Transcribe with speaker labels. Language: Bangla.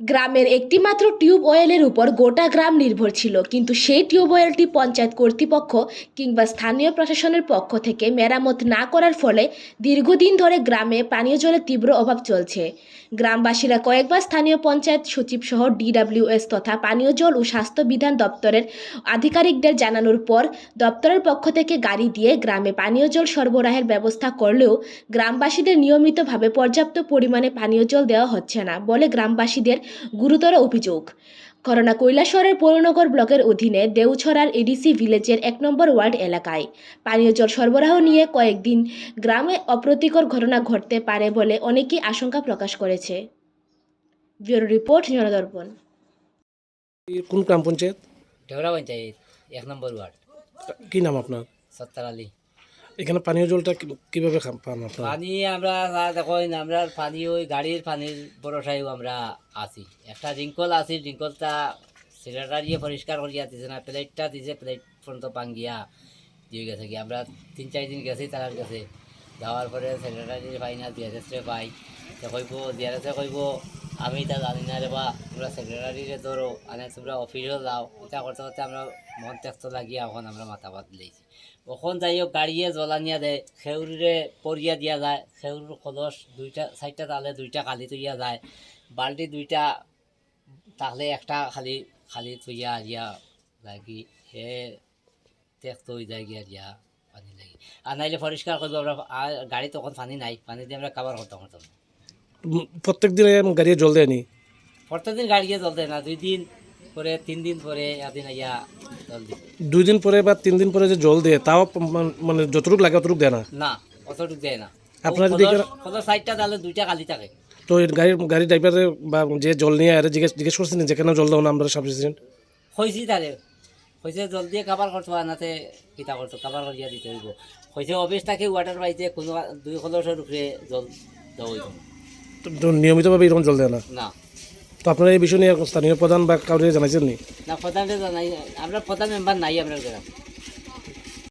Speaker 1: গ্রামের একটিমাত্র টিউবওয়েলের উপর গোটা গ্রাম নির্ভর ছিল, কিন্তু সেই টিউবওয়েলটি পঞ্চায়েত কর্তৃপক্ষ কিংবা স্থানীয় প্রশাসনের পক্ষ থেকে মেরামত না করার ফলে দীর্ঘদিন ধরে গ্রামে পানীয় জলের তীব্র অভাব চলছে। গ্রামবাসীরা কয়েকবার স্থানীয় পঞ্চায়েত সচিব সহ ডিডাব্লিউএস তথা পানীয় জল ও স্বাস্থ্য বিধান দপ্তরের আধিকারিকদের জানানোর পর দপ্তরের পক্ষ থেকে গাড়ি দিয়ে গ্রামে পানীয় জল সরবরাহের ব্যবস্থা করলেও গ্রামবাসীদের নিয়মিতভাবে পর্যাপ্ত পরিমাণে পানীয় জল দেওয়া হচ্ছে না বলে গ্রামবাসীদের গুরুতর অভিযোগ। করোনা কৈলাসরের পৌরনগর ব্লকের অধীনে দেউছড়ার এডিসি ভিলেজের এক নম্বর ওয়ার্ড এলাকায় পানীয় জল সরবরাহ নিয়ে কয়েকদিন গ্রামে অপ্রতিকর ঘটনা ঘটতে পারে বলে অনেকেই আশঙ্কা প্রকাশ করেছে। Bureau report Jandarpan.
Speaker 2: কোন গ্রাম পঞ্চায়েত?
Speaker 3: ঢেউরা পঞ্চায়েত এক নম্বর ওয়ার্ড।
Speaker 2: কি নাম আপনার?
Speaker 3: সত্তর আলী।
Speaker 2: এখানে পানীয় জলটা কীভাবে পান
Speaker 3: পানি আমরা দেখো আমরা পানি ওই গাড়ির পানির ভরসায় আমরা আছি। একটা রিঙ্কল আছি রিঙ্কলটা সিলিন্ডার দিয়ে পরিষ্কার করিয়া দিছে না, প্লেটটা দিছে, প্লেট পর্যন্ত পাঙ্গিয়া দিয়ে গেছে কি। আমরা তিন চার দিন গেছি তার কাছে। যাওয়ার পরে সেক্রেটারি পাই না ডিআরএসে পাই। তো কইব ডিআরএসে কইব আমি তা জানি না রে বা তোমরা সেক্রেটারিরে ধরো আনে তোমরা অফিসেও যাও এটা করতে করতে আমরা মন ত্যাক্ত লাগিয়া এখন আমরা মাথা বাদ দিয়েছি ওখন যাই হোক গাড়িয়ে জ্বলানিয়া দেয় খেউরিরে পরিয়া দিয়া যায় খেউর কলস দুইটা চারটা তালে দুইটা খালি তুইয়া যায়, বাল্টি দুইটা তাহলে একটা খালি খালি তুইয়া আরিয়া লাগি, হে ত্যাক্ত হয়ে যায় গিয়া দিয়া পানি লাগি। আর নাইলে পরিষ্কার করব আমরা গাড়ি তখন পানি নাই, পানি দিয়ে আমরা কাবার করতাম করতাম
Speaker 2: প্রত্যেক দিনে গাড়ি জল দেয়নি
Speaker 3: প্রত্যেকদিন গাড়িয়ে দেয় না দুই দিন পরে তিন দিন পরে একদিন আইয়া জল দিই
Speaker 2: দুই দিন পরে বা তিন দিন পরে যে জল দেয় তাও মানে যতটুকু লাগে অতটুকু দেয় না।
Speaker 3: না অতটুক দেয় না।
Speaker 2: আপনার
Speaker 3: কত সাইডটা তাহলে দুইটা খালি থাকে।
Speaker 2: তো গাড়ির গাড়ি ড্রাইভারে বা যে জল নিয়ে আরে জিজ্ঞেস জিজ্ঞেস করছেন যেখানে জল দাও না আমরা সাব রেসিডেন্ট
Speaker 3: হয়েছি তারে হয়েছে জল দিয়ে কাবার করতো আনাতে কিতা করতো কাবার করিয়া দিতে হইব। হয়েছে অফিস থাকে ওয়াটার পাইতে কোনো দুই কলসের উপরে জল দেওয়া হইব
Speaker 2: নিয়মিতভাবে এরকম জল দেয় না?
Speaker 3: না।
Speaker 2: তো আপনারা এই বিষয় নিয়ে স্থানীয় প্রধান বা কাউকে জানাইছেন নি?
Speaker 3: না প্রধান জানাই আমরা প্রধান মেম্বার নাই আপনার গ্রাম